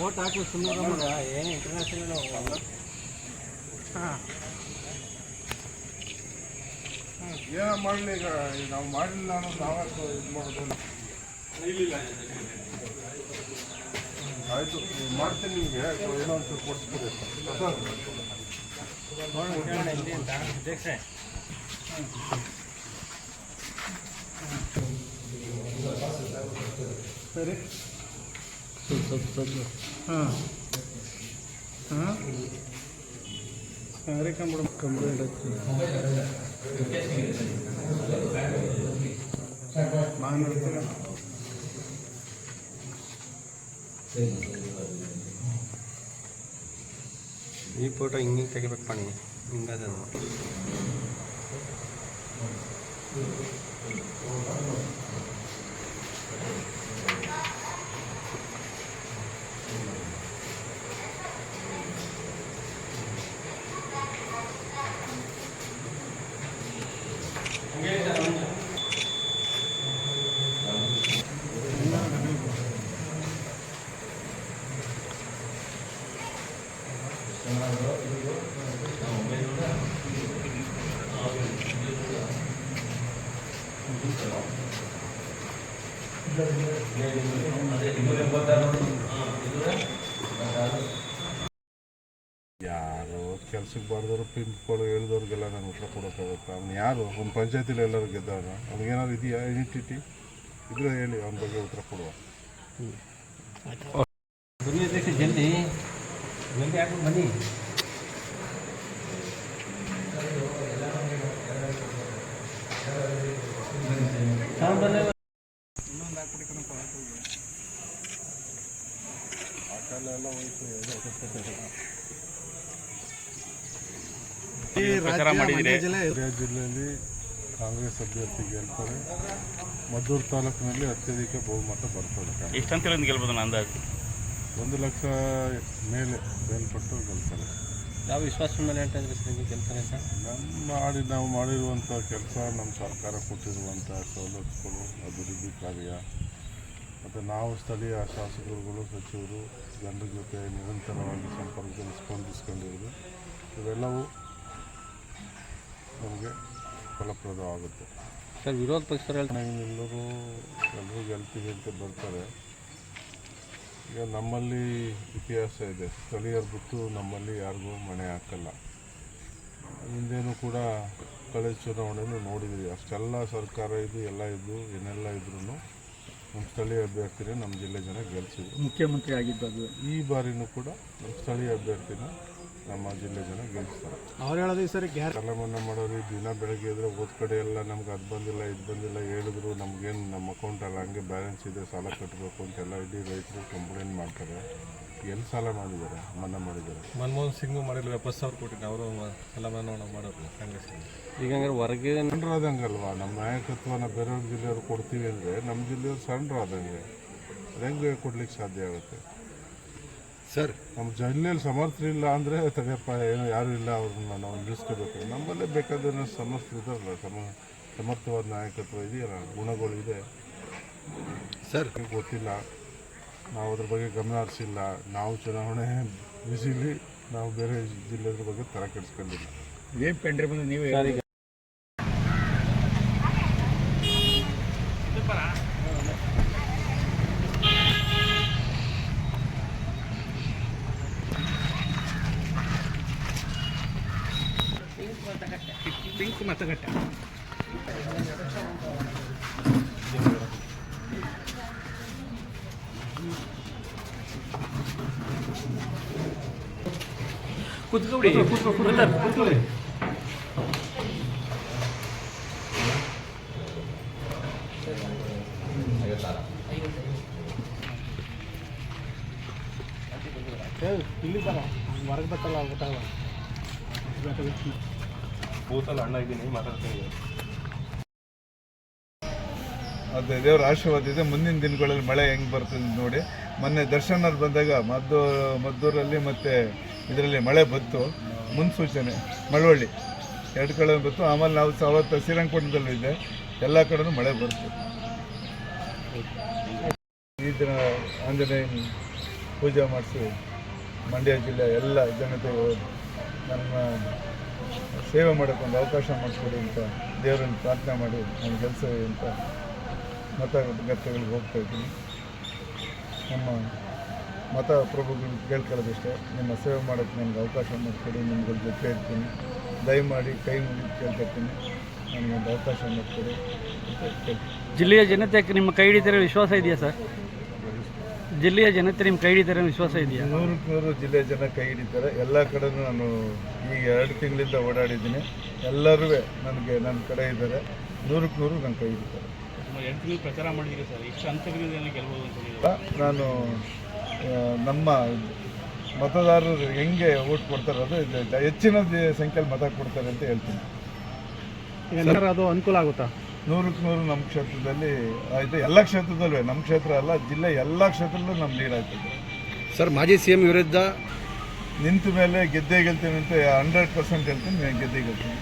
Vote ಹಾಕಿ ಸುಮ್ಮನೆ ಏನು international ಹಾಂ. ಏನೋ ಮಾಡಲಿ ಈಗ? ನಾವು ಮಾಡಿಲ್ಲ ಅನ್ನೋದು ನಾವೇ ಇದು ಮಾಡೋದು ಆಯಿತು ಮಾಡ್ತೀನಿ ನಿಮಗೆ ಏನೋ ಅಂತ ಕೊಡ್ತೀರಿ ಸರ್. ನೋಡೋಣ ಕೇಳೋಣ ಇಲ್ಲಿ ಅಂತ ಅಧ್ಯಕ್ಷರೇ ಸರಿ ಸ್ವಲ್ಪ ಸ್ವಲ್ಪ ಹಾಂ ಹಾಂ ಸರಿ ಕಂಬಿಡ ಕಂಪ್ಲೇಂಟ್ ಮಾನವ ಈ ಫೋಟೋ ಹಿಂಗೆ ತೆಗಿಬೇಕು ಪಣಿ ಹಿಂಗದ ಯಾರು ಕೆಲ್ಸಕ್ಕೆ ಬಾರ್ದವ್ರು ಪಿಂಪ್ಗಳು ಹೇಳಿದವ್ರಿಗೆಲ್ಲ ನಾನು ಉತ್ತರ ಕೊಡೋಕ್ಕಾಗುತ್ತೆ? ಅವ್ನು ಯಾರು? ಒಂದು ಪಂಚಾಯತಿಲಿ ಎಲ್ಲರೂ ಗೆದ್ದವನು ಅವ್ನಿಗೇನಾದ್ರು ಇದೆಯಾ ಐಡೆಂಟಿಟಿ ಇದ್ರೆ ಹೇಳಿ, ಅವನ ಬಗ್ಗೆ ಉತ್ತರ ಕೊಡುವ. ಜಲ್ದಿ ಜಲ್ದಿ ಬನ್ನಿ ಜಿಲ್ಲೆಯಲ್ಲಿ ಕಾಂಗ್ರೆಸ್ ಅಭ್ಯರ್ಥಿ ಗೆಲ್ತಾರೆ. ಮದ್ದೂರು ತಾಲೂಕಿನಲ್ಲಿ ಅತ್ಯಧಿಕ ಬಹುಮತ ಬರ್ತದೆ. ಎಷ್ಟಂತ ಗೆಲ್ಬೋದು ನಾನು ಅಂದಾಜು? ಒಂದು ಲಕ್ಷ ಮೇಲೆ ಮೇಲ್ಪಟ್ಟು ಗೆಲ್ತಾರೆ. ಯಾವ ವಿಶ್ವಾಸದ ಮೇಲೆ ಸರ್ ಗೆಲ್ತಾರೆ ನಮ್ಮ ಮಾಡಿ ನಾವು ಮಾಡಿರುವಂಥ ಕೆಲಸ ನಮ್ಮ ಸರ್ಕಾರ ಕೊಟ್ಟಿರುವಂಥ ಸವಲತ್ತುಗಳು ಅಭಿವೃದ್ಧಿ ಕಾರ್ಯ ಮತ್ತು ನಾವು ಸ್ಥಳೀಯ ಶಾಸಕರುಗಳು ಸಚಿವರು ಜನರ ಜೊತೆ ನಿರಂತರವಾಗಿ ಸಂಪರ್ಕದಲ್ಲಿ ಸ್ಪಂದಿಸ್ಕೊಂಡಿರೋದು ಇವೆಲ್ಲವೂ ನಮಗೆ ಫಲಪ್ರದವಾಗುತ್ತೆ. ಸರ್ ವಿರೋಧ ಪಕ್ಷ ಎಲ್ಲರೂ ಎಲ್ಲರೂ ಗೆಲ್ತೀವಿ ಅಂತ ಬರ್ತಾರೆ. ಈಗ ನಮ್ಮಲ್ಲಿ ಇತಿಹಾಸ ಇದೆ. ಸ್ಥಳೀಯರು ಬಿಟ್ಟು ನಮ್ಮಲ್ಲಿ ಯಾರಿಗೂ ಮಣೆ ಹಾಕಲ್ಲ. ಹಿಂದೇನು ಕೂಡ ಕಳೆದ ಚುನಾವಣೆನೂ ನೋಡಿದ್ರಿ ಅಷ್ಟೆಲ್ಲ ಸರ್ಕಾರ ಇದು ಎಲ್ಲ ಇದ್ದು ಏನೆಲ್ಲ ಇದ್ರೂ ನಮ್ಮ ಸ್ಥಳೀಯ ಅಭ್ಯರ್ಥಿನೇ ನಮ್ಮ ಜಿಲ್ಲೆ ಜನ ಗೆಲ್ಲಿಸಿದ್ರು ಮುಖ್ಯಮಂತ್ರಿ ಆಗಿದ್ದು ಅದು ಈ ಬಾರಿನೂ ಕೂಡ ನಮ್ಮ ಸ್ಥಳೀಯ ಅಭ್ಯರ್ಥಿನ ನಮ್ಮ ಜಿಲ್ಲೆ ಜನ ಗೆಲ್ಲಿಸ್ತಾರೆ ಅವ್ರು ಹೇಳೋದು ಸರಿ ಗ್ಯಾರ ಸಾಲ ಮನ್ನಾ ಮಾಡೋರು ದಿನ ಬೆಳಗ್ಗೆ ಇದ್ರೆ ಹೋದ ಕಡೆ ಎಲ್ಲ ನಮ್ಗೆ ಅದು ಬಂದಿಲ್ಲ ಇದು ಬಂದಿಲ್ಲ ಹೇಳಿದ್ರು ನಮ್ಗೇನು ನಮ್ಮ ಅಕೌಂಟಲ್ಲ ಹಂಗೆ ಬ್ಯಾಲೆನ್ಸ್ ಇದೆ ಸಾಲ ಕಟ್ಟಬೇಕು ಅಂತೆಲ್ಲ ಇಡೀ ರೈತರು ಕಂಪ್ಲೇಂಟ್ ಮಾಡ್ತಾರೆ. ಎಲ್ಲಿ ಸಾಲ ಮಾಡಿದ್ದಾರೆ ಮನ್ನಾ ಮಾಡಿದ್ದಾರೆ? ಮನಮೋಹನ್ ಸಿಂಗ್ ಮಾಡಿಲ್ಲ ಎಪ್ಪತ್ತು ಸಾವಿರ ಕೊಟ್ಟಿದ್ದೆ ಅವರು ಎಲ್ಲ ಮನ್ನಾ ಮಾಡೋದು ಕಾಂಗ್ರೆಸ್ ಈಗ ಹಂಗಾರೆ ಹೊರಗೆ ಸಣ್ಣರಾದಂಗಲ್ವಾ ನಮ್ಮ ನಾಯಕತ್ವನ ಬೇರೆಯವ್ರ ಜಿಲ್ಲೆಯವ್ರು ಕೊಡ್ತೀವಿ ಅಂದರೆ ನಮ್ಮ ಜಿಲ್ಲೆಯವ್ರು ಸಣ್ಣರಾದಂಗೆ ಅದು ಹೆಂಗೆ ಕೊಡ್ಲಿಕ್ಕೆ ಸಾಧ್ಯ ಆಗುತ್ತೆ? ಸರ್. ನಮ್ಮ ಜಿಲ್ಲೆಯಲ್ಲಿ ಸಮರ್ಥರಿಲ್ಲ ಅಂದರೆ ತಡೆಯಪ್ಪ ಏನೋ ಯಾರೂ ಇಲ್ಲ ಅವ್ರನ್ನ ನಾವು ನಿಲ್ಲಿಸ್ಕೋಬೇಕು. ನಮ್ಮಲ್ಲೇ ಬೇಕಾದ ಸಮರ್ಥರಿದಾರಲ್ಲ ಸಮ ಸಮರ್ಥವಾದ ನಾಯಕತ್ವ ಇದೆಯಲ್ಲ ಗುಣಗಳು ಇದೆ. ಸರ್. ಗೊತ್ತಿಲ್ಲ. ನಾವು ಅದ್ರ ಬಗ್ಗೆ ಗಮನ ಹರಿಸಿಲ್ಲ. ನಾವು ಚುನಾವಣೆ ಬಿಸಿಲಿ ನಾವು ಬೇರೆ ಜಿಲ್ಲೆದ್ರ ಬಗ್ಗೆ ತಲೆ ಕೆಡಿಸ್ಕೊಂಡಿಲ್ಲ. ಏನು ಪೆಂಡ್ರಿ ಬಂದು ನೀವು ಸರ್ ಈಗ ಪಿಂಕ್ ಮತಗಟ್ಟೆ ಕುತ್ಕೊಬಿಡಿ ಕುತ್ಕೊಳ್ಳಿ ಇಲ್ಲಿ ಬರ ಹೊರಗೆ ಬರ್ತಲ್ಲ ಊಟ ಬೂತಲ್ಲಿ ಅಣ್ಣ ಇದ್ದೀನಿ ಮಾತಾಡ್ತೀನಿ. ಅದೇ ದೇವರ ಆಶೀರ್ವಾದ ಇದೆ. ಮುಂದಿನ ದಿನಗಳಲ್ಲಿ ಮಳೆ ಹೆಂಗೆ ಬರ್ತದೆ ನೋಡಿ. ಮೊನ್ನೆ ದರ್ಶನ ಬಂದಾಗ ಮದ್ದು ಮದ್ದೂರಲ್ಲಿ ಮತ್ತು ಇದರಲ್ಲಿ ಮಳೆ ಬಂತು, ಮುನ್ಸೂಚನೆ, ಮಳವಳ್ಳಿ. ಎರಡು ಕಡೆ ಬಂತು, ಆಮೇಲೆ ನಾವು ಸವತ್ತು ಶ್ರೀರಂಗಪಟ್ಟಣದಲ್ಲೂ ಇದೆ ಎಲ್ಲ ಕಡೆನೂ ಮಳೆ ಬರುತ್ತೆ ಈ ದಿನ ಆಂಜನೇಯ ಪೂಜೆ ಮಾಡಿಸಿ ಮಂಡ್ಯ ಜಿಲ್ಲೆ ಎಲ್ಲ ಜನತೆ ನಮ್ಮ ಸೇವೆ ಮಾಡೋಕ್ಕೊಂದು ಅವಕಾಶ ಮಾಡಿಕೊಡಿ ಅಂತ ದೇವರನ್ನು ಪ್ರಾರ್ಥನೆ ಮಾಡಿ ನನ್ನ ಕೆಲಸ ಅಂತ ಮತಗಟ್ಟೆಗಳಿಗೆ ಹೋಗ್ತಾ ಇದ್ದೀನಿ. ನಮ್ಮ ಮತ ಪ್ರಭುಗಳು ಕೇಳ್ಕೊಳ್ಳೋದಷ್ಟೇ. ನಿಮ್ಮ ಸೇವೆ ಮಾಡೋಕ್ಕೆ ನನಗೆ ಅವಕಾಶ ಮಾಡಿಕೊಡಿ ನಿಮ್ಗಳ ಜೊತೆ ಇರ್ತೀನಿ. ದಯಮಾಡಿ ಕೈ ಮುಗಿದು ಕೇಳ್ಕೊಡ್ತೀನಿ ನನಗೊಂದು ಅವಕಾಶ ಮಾಡಿಕೊಡಿ ಜಿಲ್ಲೆಯ ಜನತೆ ನಿಮ್ಮ ಕೈ ಹಿಡಿತಾರೆ ವಿಶ್ವಾಸ ಇದೆಯಾ ಸರ್? ಜಿಲ್ಲೆಯ ಜನತೆ ನಿಮ್ಮ ಕೈ ಹಿಡಿತಾರೆ ವಿಶ್ವಾಸ ಇದೆಯಾ? ನೂರಕ್ಕೆ ನೂರು ಜಿಲ್ಲೆಯ ಜನ ಕೈ ಹಿಡಿತಾರೆ. ಎಲ್ಲ ಕಡೆನೂ ನಾನು ಈಗ ಎರಡು ತಿಂಗಳಿಂದ ಓಡಾಡಿದ್ದೀನಿ. ಎಲ್ಲರೂ ನನಗೆ ನನ್ನ ಕಡೆ ಇದ್ದಾರೆ. ನೂರಕ್ಕೆ ನೂರು ನನ್ನ ಕೈ ಹಿಡಿತಾರೆ. ಎರಡು ತಿಂಗಳು ಪ್ರಚಾರ ಮಾಡಿದ್ದೀರಿ ಸರ್? ಇಷ್ಟು ಹಂತಗಳಿಂದ ಗೆಲ್ಬೋದು ಅಂತ ಹೇಳಿದ್ರು? ನಾನು ನಮ್ಮ ಮತದಾರರು ಹೆಂಗೆ ಓಟ್ ಕೊಡ್ತಾರೆ ಅದು ಹೆಚ್ಚಿನ ಸಂಖ್ಯೆಯಲ್ಲಿ ಮತ ಕೊಡ್ತಾರೆ ಅಂತ ಹೇಳ್ತೀನಿ. ಅದು ಅನುಕೂಲ ಆಗುತ್ತಾ? ನೂರಕ್ಕೆ ನೂರು ನಮ್ಮ ಕ್ಷೇತ್ರದಲ್ಲಿ ಆಯಿತು. ಎಲ್ಲ ಕ್ಷೇತ್ರದಲ್ಲೂ ನಮ್ಮ ಕ್ಷೇತ್ರ ಅಲ್ಲ ಜಿಲ್ಲೆ ಎಲ್ಲ ಕ್ಷೇತ್ರದಲ್ಲೂ ನಮ್ಮ ಲೀಡ್ ಆಗ್ತದೆ ಸರ್ ಮಾಜಿ ಸಿ ಎಂ ವಿರುದ್ಧ ನಿಂತ ಮೇಲೆ ಗೆದ್ದೇ ಗೆಲ್ತೀನಿ ಅಂತ ಹಂಡ್ರೆಡ್ ಪರ್ಸೆಂಟ್ ಹೇಳ್ತೀನಿ. ನಾನು ಗೆದ್ದೇ ಗೆಲ್ತೀನಿ.